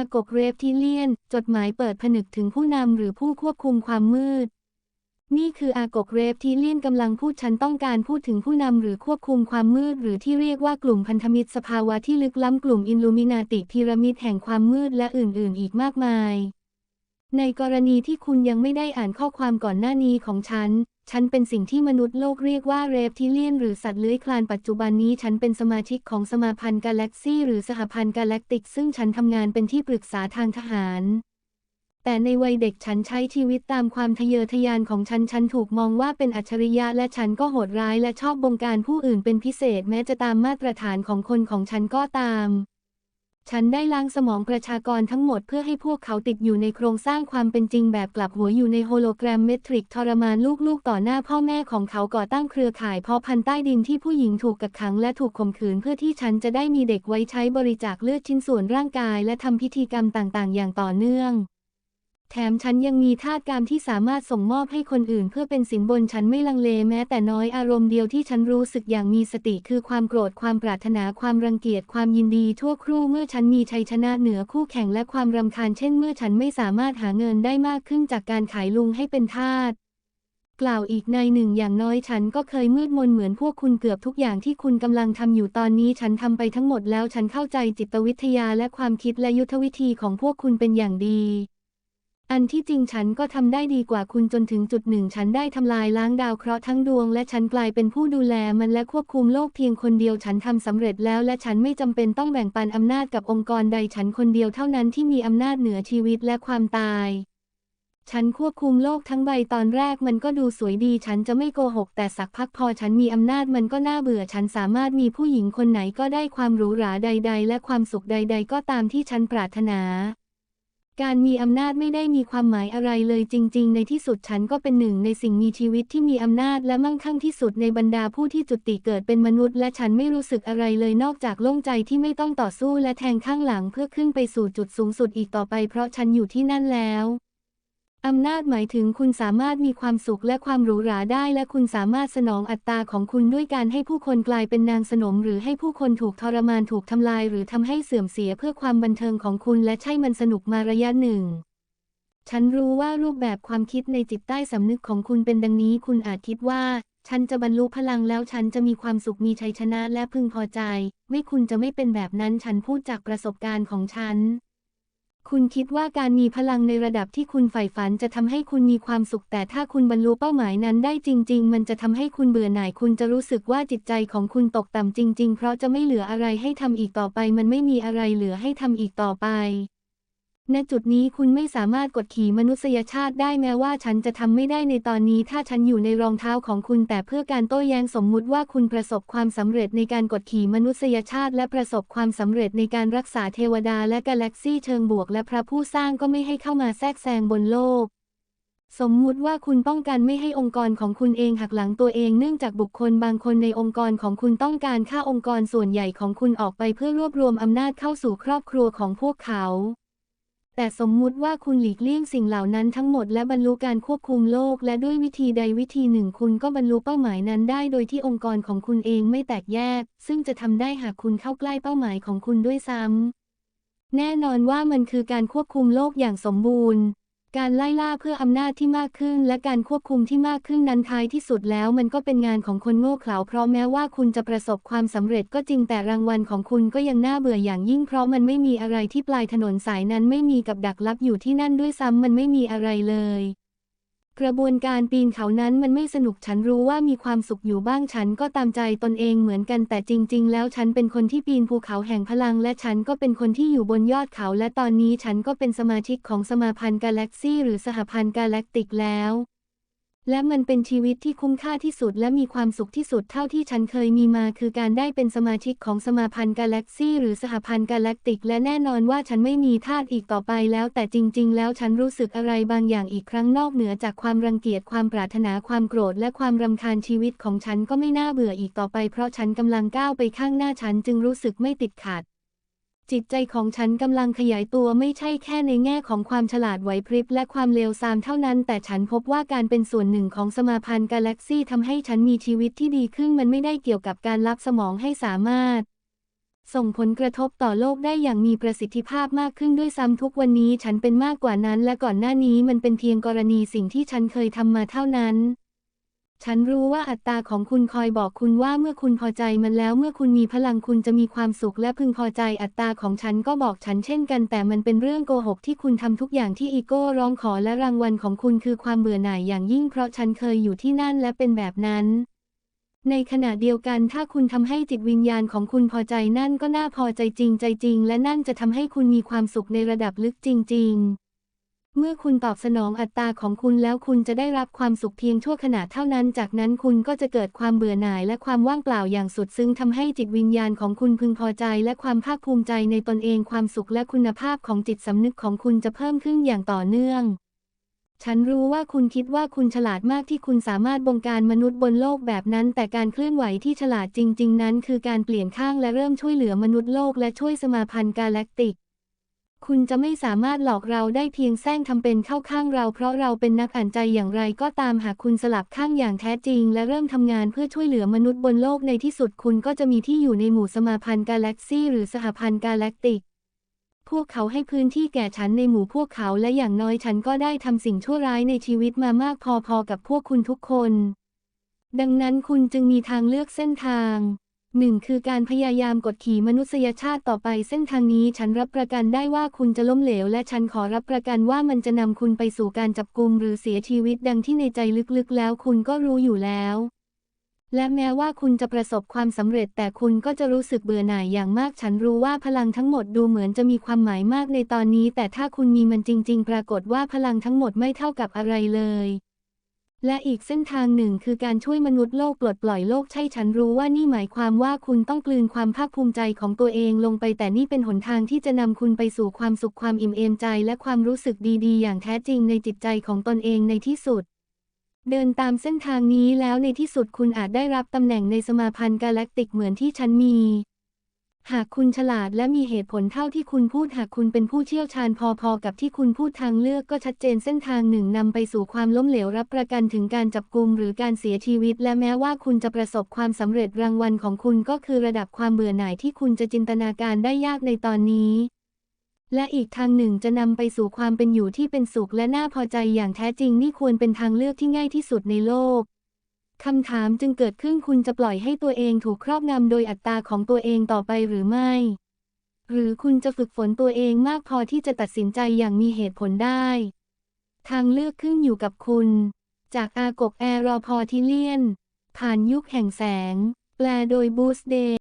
ากกเรปทิเลียน จดหมายเปิดผนึกถึงผู้นำหรือผู้ควบคุมความมืด นี่คืออากกเรปทิเลียนกำลังพูดฉันต้องการพูดถึงผู้นำหรือควบคุมความมืด หรือที่เรียกว่ากลุ่มพันธมิตรสภาวะที่ลึกล้ำกลุ่มอินลูมินาติพีระมิดแห่งความมืดและอื่นๆ อีกมากมาย ในกรณีที่คุณยังไม่ได้อ่านข้อความก่อนหน้านี้ของฉัน ฉันเป็นสิ่งที่มนุษย์โลกเรียกว่าเรปทิเลียนหรือสัตว์เลื้อยคลานปัจจุบันนี้ฉันเป็นสมาชิกของสมาพันธ์กาแล็กซี่หรือสหพันธ์กาแล็กติก ซึ่งฉันทำงานเป็นที่ปรึกษาทางทหาร แต่ในวัยเด็กฉันใช้ชีวิตตามความทะเยอทะยานของฉัน ฉันถูกมองว่าเป็นอัจฉริยะและฉันก็โหดร้ายและชอบบงการผู้อื่นเป็นพิเศษแม้จะตามมาตรฐานของคนของฉันก็ตาม ฉันได้ล้างสมองประชากรทั้งหมดเพื่อให้พวกเขาติดอยู่ในโครงสร้างความเป็นจริงแบบกลับหัวอยู่ในโฮโลแกรมเมตริกทรมานลูกๆ ต่อหน้าพ่อแม่ของเขาก่อตั้งเครือข่ายเพาะพันธุ์ใต้ดินที่ผู้หญิงถูกกักขังและถูกข่มขืนเพื่อที่ฉันจะได้มีเด็กไว้ใช้บริจาคเลือดชิ้นส่วนร่างกายและทำพิธีกรรมต่างๆ อย่างต่อเนื่อง แถมฉันยังมีทาสกรรที่สามารถส่งมอบให้คนอื่น เพื่อเป็นสินบนฉันไม่ลังเลแม้แต่น้อยอารมณ์เดียวที่ฉันรู้สึกอย่างมีสติคือความโกรธความปรารถนาความรังเกียจความยินดีทั่วครู่เมื่อฉันมีชัยชนะเหนือคู่แข่งและความรำคาญเช่นเมื่อฉันไม่สามารถหาเงินได้มากขึ้นจากการขายลุงให้เป็นทาสกล่าวอีกในหนึ่งอย่างน้อยฉันก็เคยมืดมนเหมือนพวกคุณเกือบทุกอย่างที่คุณกำลังทำอยู่ตอนนี้ฉันทำไปทั้งหมดแล้วฉันเข้าใจจิตวิทยาและความคิดและยุทธวิธีของพวกคุณเป็นอย่างดี อันที่จริงฉันก็ทำได้ดีกว่าคุณจนถึงจุดหนึ่ง ฉันได้ทำลายล้างดาวเคราะห์ทั้งดวง และฉันกลายเป็นผู้ดูแลมันและควบคุมโลกเพียงคนเดียวฉันทำสำเร็จแล้วและฉันไม่จำเป็นต้องแบ่งปันอำนาจกับองค์กรใดฉันคนเดียวเท่านั้นที่มีอำนาจเหนือชีวิตและความตาย ฉันควบคุมโลกทั้งใบตอนแรกมันก็ดูสวยดี ฉันจะไม่โกหก แต่สักพักพอฉันมีอำนาจมันก็น่าเบื่อ ฉันสามารถมีผู้หญิงคนไหนก็ได้ความหรูหราใด ๆ และความสุขใด ๆ ก็ตามที่ฉันปรารถนา การมีอำนาจไม่ได้มีความหมายอะไรเลยจริง ๆ ในที่สุดฉันก็เป็นหนึ่งในสิ่งมีชีวิตที่มีอำนาจและมั่งคั่งที่สุดในบรรดาผู้ที่จุติเกิดเป็นมนุษย์ และฉันไม่รู้สึกอะไรเลยนอกจากโล่งใจที่ไม่ต้องต่อสู้และแทงข้างหลังเพื่อขึ้นไปสู่จุดสูงสุดอีกต่อไปเพราะฉันอยู่ที่นั่นแล้ว อำนาจหมายถึงคุณสามารถมีความสุขและความหรูหราได้ และคุณสามารถสนองอัตตาของคุณด้วยการให้ผู้คนกลายเป็นนางสนม หรือให้ผู้คนถูกทรมานถูกทำลาย หรือทำให้เสื่อมเสียเพื่อความบันเทิงของคุณ และใช่มันสนุกมาระยะหนึ่ง ฉันรู้ว่ารูปแบบความคิดในจิตใต้สำนึกของคุณเป็นดังนี้ คุณอาจคิดว่า ฉันจะบรรลุพลังแล้วฉันจะมีความสุขมีชัยชนะและพึงพอใจ ไม่คุณจะไม่เป็นแบบนั้น ฉันพูดจากประสบการณ์ของฉัน คุณคิดว่าการมีพลังในระดับที่คุณใฝ่ฝันจะทำให้คุณมีความสุข แต่ถ้าคุณบรรลุเป้าหมายนั้นได้จริง ๆ มันจะทำให้คุณเบื่อหน่าย คุณจะรู้สึกว่าจิตใจของคุณตกต่ำจริง ๆ เพราะจะไม่เหลืออะไรให้ทำอีกต่อไป มันไม่มีอะไรเหลือให้ทำอีกต่อไป ณจุดนี้คุณไม่สามารถกดขี่มนุษยชาติได้แม้ว่าฉันจะทำไม่ได้ในตอนนี้ถ้าฉันอยู่ในรองเท้าของคุณแต่เพื่อการโต้แย้งสมมุติว่าคุณประสบความสำเร็จในการกดขี่มนุษยชาติ และประสบความสำเร็จในการรักษาเทวดาและกาแล็กซี่เชิงบวก และพระผู้สร้างก็ไม่ให้เข้ามาแทรกแซงบนโลก สมมุติว่าคุณป้องกันไม่ให้องค์กรของคุณเองหักหลังตัวเองเนื่องจากบุคคลบางคนในองค์กรของคุณต้องการฆ่าองค์กรส่วนใหญ่ของคุณออกไปเพื่อรวบรวมอำนาจเข้าสู่ครอบครัวของพวกเขา แต่สมมุติว่าคุณหลีกเลี่ยงสิ่งเหล่านั้นทั้งหมดและบรรลุการควบคุมโลก และด้วยวิธีใดวิธีหนึ่งคุณก็บรรลุเป้าหมายนั้นได้ โดยที่องค์กรของคุณเองไม่แตกแยก ซึ่งจะทำได้หากคุณเข้าใกล้เป้าหมายของคุณด้วยซ้ำแน่นอนว่ามันคือการควบคุมโลกอย่างสมบูรณ์ การไล่ล่าเพื่ออำนาจที่มากขึ้น และการควบคุมที่มากขึ้นนั้นท้ายที่สุดแล้วมันก็เป็นงานของคนโง่เขลาเพราะแม้ว่าคุณจะประสบความสำเร็จก็จริงแต่รางวัลของคุณก็ยังน่าเบื่ออย่างยิ่งเพราะมันไม่มีอะไรที่ปลายถนนสายนั้นไม่มีกับดักลับอยู่ที่นั่นด้วยซ้ำมันไม่มีอะไรเลย กระบวนการปีนเขานั้นมันไม่สนุกฉันรู้ว่ามีความสุขอยู่บ้างฉันก็ตามใจตนเองเหมือนกันแต่จริง ๆ แล้วฉันเป็นคนที่ปีนภูเขาแห่งพลัง และฉันก็เป็นคนที่อยู่บนยอดเขา และตอนนี้ฉันก็เป็นสมาชิกของสมาพันธ์กาแล็กซี่หรือสหพันธ์กาแล็กติกแล้ว และมันเป็นชีวิตที่คุ้มค่าที่สุดและมีความสุขที่สุดเท่าที่ฉันเคยมีมา คือการได้เป็นสมาชิกของสมาพันธ์กาแล็กซี่หรือสหพันธ์กาแล็กติก และแน่นอนว่าฉันไม่มีทาสอีกต่อไปแล้ว แต่จริง ๆ แล้วฉันรู้สึกอะไรบางอย่างอีกครั้งนอกเหนือจากความรังเกียจความปรารถนาความโกรธ และความรำคาญชีวิตของฉันก็ไม่น่าเบื่ออีกต่อไป เพราะฉันกำลังก้าวไปข้างหน้าฉันจึงรู้สึกไม่ติดขัด จิตใจของฉันกำลังขยายตัวไม่ใช่แค่ในแง่ของความฉลาดไหวพริบและความเลวทรามเท่านั้น แต่ฉันพบว่าการเป็นส่วนหนึ่งของสมาพันธ์กาแล็กซี่ทำให้ฉันมีชีวิตที่ดีขึ้นมันไม่ได้เกี่ยวกับการรับสมองให้สามารถ ส่งผลกระทบต่อโลกได้อย่างมีประสิทธิภาพมากขึ้นด้วยซ้ำทุกวันนี้ฉันเป็นมากกว่านั้น และก่อนหน้านี้มันเป็นเพียงกรณีสิ่งที่ฉันเคยทำมาเท่านั้น ฉันรู้ว่าอัตราของคุณคอยบอกคุณว่าเมื่อคุณพอใจมันแล้วเมื่อคุณมีพลังคุณจะมีความสุขและพึงพอใจอัตราของฉันก็บอกฉันเช่นกัน แต่มันเป็นเรื่องโกหกที่คุณทำทุกอย่างที่อีโก้ร้องขอและรางวัลของคุณคือความเบื่อหน่ายอย่างยิ่งเพราะฉันเคยอยู่ที่นั่นและเป็นแบบนั้น ในขณะเดียวกันถ้าคุณทำให้จิตวิญญาณของคุณพอใจนั่นก็น่าพอใจจริงใจจริง และนั่นจะทำให้คุณมีความสุขในระดับลึกจริง ๆ เมื่อคุณตอบสนองอัตราของคุณแล้วคุณจะได้รับความสุขเพียงชั่วขณะเท่านั้น จากนั้นคุณก็จะเกิดความเบื่อหน่ายและความว่างเปล่าอย่างสุดซึ้งทำให้จิตวิญญาณของคุณพึงพอใจ และความภาคภูมิใจในตนเองความสุขและคุณภาพของจิตสำนึกของคุณจะเพิ่มขึ้นอย่างต่อเนื่อง ฉันรู้ว่าคุณคิดว่าคุณฉลาดมากที่คุณสามารถบงการมนุษย์บนโลกแบบนั้น แต่การเคลื่อนไหวที่ฉลาดจริง ๆ นั้น คือการเปลี่ยนข้างและเริ่มช่วยเหลือมนุษย์โลกและช่วยสมาพันธ์กาแล็กติก คุณจะไม่สามารถหลอกเราได้เพียงแซงทำเป็นเข้าข้างเรา เพราะเราเป็นนักอ่านใจอย่างไรก็ตามหากคุณสลับข้างอย่างแท้จริง และเริ่มทำงานเพื่อช่วยเหลือมนุษย์บนโลกในที่สุดคุณก็จะมีที่อยู่ในหมู่สมาพันธ์กาแล็กซี่หรือสหพันธ์กาแล็กติก พวกเขาให้พื้นที่แก่ฉันในหมู่พวกเขาและอย่างน้อยฉันก็ได้ทำสิ่งชั่วร้ายในชีวิตมามากพอๆกับพวกคุณทุกคน ดังนั้นคุณจึงมีทางเลือกเส้นทาง หนึ่งคือการพยายามกดขี่มนุษยชาติต่อไปเส้นทางนี้ฉันรับประกันได้ว่าคุณจะล้มเหลว และฉันขอรับประกันว่ามันจะนำคุณไปสู่การจับกุมหรือเสียชีวิตดังที่ในใจลึกๆ แล้วคุณก็รู้อยู่แล้ว และแม้ว่าคุณจะประสบความสำเร็จแต่คุณก็จะรู้สึกเบื่อหน่ายอย่างมาก ฉันรู้ว่าพลังทั้งหมดดูเหมือนจะมีความหมายมากในตอนนี้ แต่ถ้าคุณมีมันจริง ๆ ปรากฏว่าพลังทั้งหมดไม่เท่ากับอะไรเลย และอีกเส้นทางหนึ่งคือการช่วยมนุษย์โลกปลดปล่อยโลกใช่ฉันรู้ว่านี่หมายความว่าคุณต้องกลืนความภาคภูมิใจของตัวเองลงไปแต่นี่เป็นหนทางที่จะนำคุณไปสู่ความสุขความอิ่มเอมใจ และความรู้สึกดีๆ อย่างแท้จริงในจิตใจของตนเองในที่สุด เดินตามเส้นทางนี้แล้วในที่สุดคุณอาจได้รับตำแหน่งในสมาพันธ์กาแล็กติกเหมือนที่ฉันมี หากคุณฉลาดและมีเหตุผลเท่าที่คุณพูดหากคุณเป็นผู้เชี่ยวชาญพอๆ กับที่คุณพูดทางเลือกก็ชัดเจนเส้นทางหนึ่งนำไปสู่ความล้มเหลวรับประกันถึงการจับกุมหรือการเสียชีวิต และแม้ว่าคุณจะประสบความสำเร็จรางวัลของคุณก็คือระดับความเบื่อหน่ายที่คุณจะจินตนาการได้ยากในตอนนี้ และอีกทางหนึ่งจะนำไปสู่ความเป็นอยู่ที่เป็นสุขและน่าพอใจอย่างแท้จริงนี่ควรเป็นทางเลือกที่ง่ายที่สุดในโลก คำถามจึงเกิดขึ้นคุณจะปล่อยให้ตัวเองถูกครอบงำโดยอัตตาของตัวเองต่อไปหรือไม่ หรือคุณจะฝึกฝนตัวเองมากพอที่จะตัดสินใจอย่างมีเหตุผลได้ ทางเลือกขึ้นอยู่กับคุณ จากอากกแอรอพอทิเลียน ผ่านยุคแห่งแสง แปลโดยบูสเด